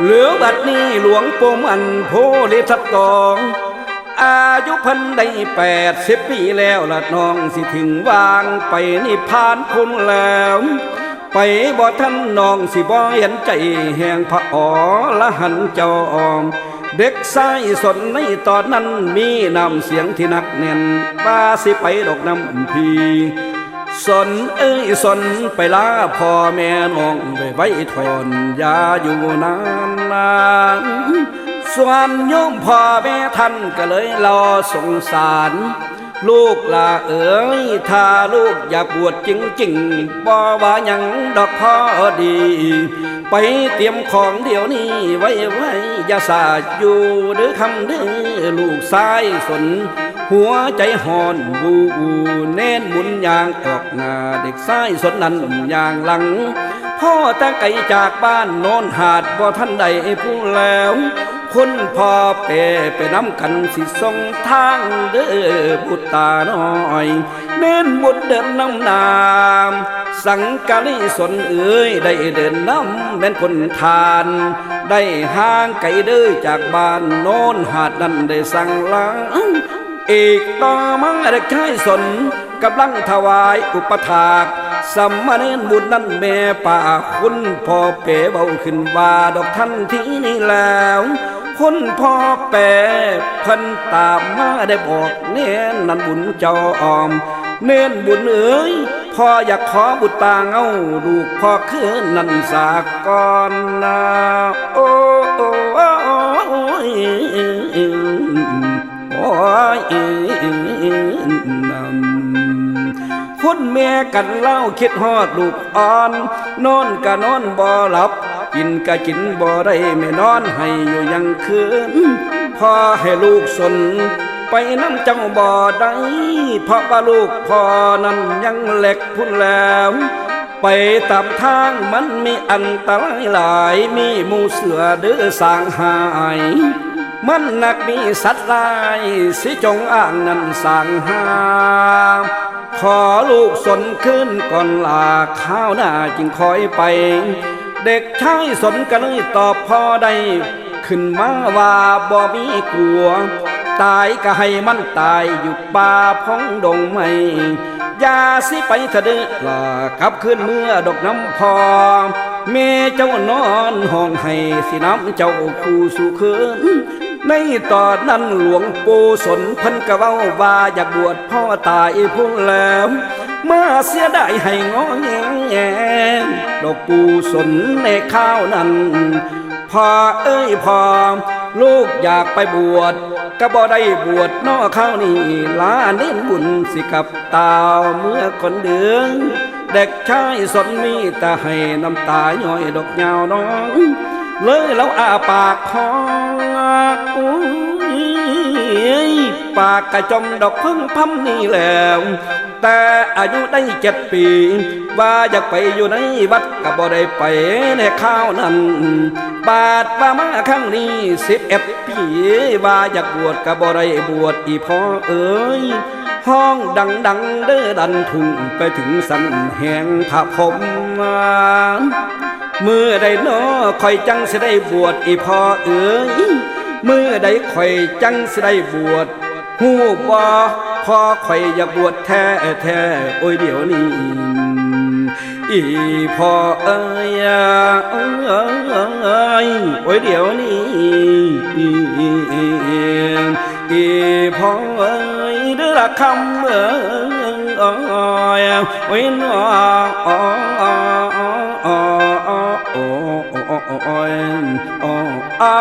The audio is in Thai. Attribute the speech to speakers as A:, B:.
A: เหลือบัดนี้หลวงปู่มันโพลิทัตตองอายุพันได้แปดสิบปีแล้วละน้องสิถึงวางไปนิพานคุณแล้ว ไปบ่ท่านน้องสิบ่เห็นใจแห่งพระอ๋อละหันเจ้าออม เด็กชายสนในตอนนั้นมีนำเสียงที่นักแน่นว่าสิไปดอกน้ำพี สนเอ้ยสนไปลาพ่อแม่น้องไปไว้ทนอย่าอยู่นานนานส่วนโยมพ่อแม่ท่านก็เลยรอสงสาร ลูกลาเอ๋ยถ้าลูกอยากบวชจริงๆบ่ว่ายังดอกพ่อดี ไปเตรียมของเดี๋ยวนี้ไว้ไว้อย่าสาดอยู่หรือคำเด้อลูกซ้ายสน หัวใจหอนบูบูเน้นหมุนยางออกหน้าเด็กซ้ายสนนั้นยางหลัง พ่อตั้งไกลจากบ้านโนนหาดบ่ท่านใดผู้แล้วคนพ่อเปไปน้ำกันสิส่งทางเด้อบุตรตาน้อยเน้นบุตรเดินน้ำนาม สังกะลิสนเอ้ยได้เดินน้ำแม่นคนทาน ได้ห่างไกลเด้อจากบ้านโน้นหาดนั้นได้สั่งลา อีกต่อมังได้ใช้สนกำลังถวายอุปถากสัมมาเนนบุญนั้นแม่ป่าคุณพ่อเป๋เบาขึ้นว่าดอกท่านที่นี่แล้วคุณพ่อแปรเพันตามมาได้บอกเน้นนั้นบุญเจ้าออม เน้นบุญเอ๋ยพ่ออยากขอบุตรตาเงาลูกพ่อคืนนั้นสากก่อนนะโอ้โอ้โอ้ นำคุณแม่กันเล่าคิดฮอดลูกอ่อน นอนกะนอนบ่หลับ กินกะกินบ่ได้ไม่นอนให้อยู่ยังคืนพ่อให้ลูกสน ไปน้ำเจ้าบ่ได้เพราะว่าลูกพ่อนั้นยังเล็กพุ่นแล้วไปตามทางมันมีอันตรายหลายมีมูเสือเดือสางหาย มันหนักมีสัตว์ลายสิจงอ่างนั้นสั่งหาขอลูกสนขึ้นก่อนลาข้าวหน้าจึงคอยไป เด็กชายสนก็เลยตอบพ่อได้ขึ้นมาว่าบ่มีกลัว ตายก็ให้มันตายอยู่ป่าพงดงไม่อยาสิไปเถอะเด้อลากลับขึ้นเมื่อดอกน้ำพอเมเจ้านอนห้องให้สิน้ำเจ้าคู่สู่คืน ในตอนนั้นหลวงปู่สนพันกะเว้าว่าอยากบวชพ่อตายพุ่นแล้วมาเสียได้ให้งอแงแงดอกปู่สนในข้าวนั้นพอเอ้ยพ่อลูกอยากไปบวชก็บ่ได้บวชนอข้าวนี่ลาเน้นบุญสิกับตาเมื่อคนเดืองเด็กชายสนมีแต่ให้น้ำตาย่อยดอกยาวน้อง เลยแล้วอาปากคอ งอุ้ยปากกระจมดอกพึ่งพัมนี่แล้ว แต่อายุได้เจ็ดปี ว่าอยากไปอยู่ในวัดก็บ่ได้ไปในข้าวนั้น บาทว่ามาครั้งนี้สิบเอ็ดปี ว่าอยากบวชก็บ่ได้บวชอีพ่อเอ๋ยห้องดังดังเด้อดันทุ่งไปถึงสันแห่งพระพรมเมื่อใดน้อคอยจังสิได้บวชอีพ่อเอ๋ย มื่อใดคอยจังสิได้บวชหูบ่พ่อคอยอยากบวชแท้แท้โอ้ยเดี๋ยวนี้อีพ่อเอ้ยเอ้ยโอ้ยเดี๋ยวนี้อีพ่อเอ้ยเด้อละคำเอ้ยโอ้ยน้อโอ้ โอ้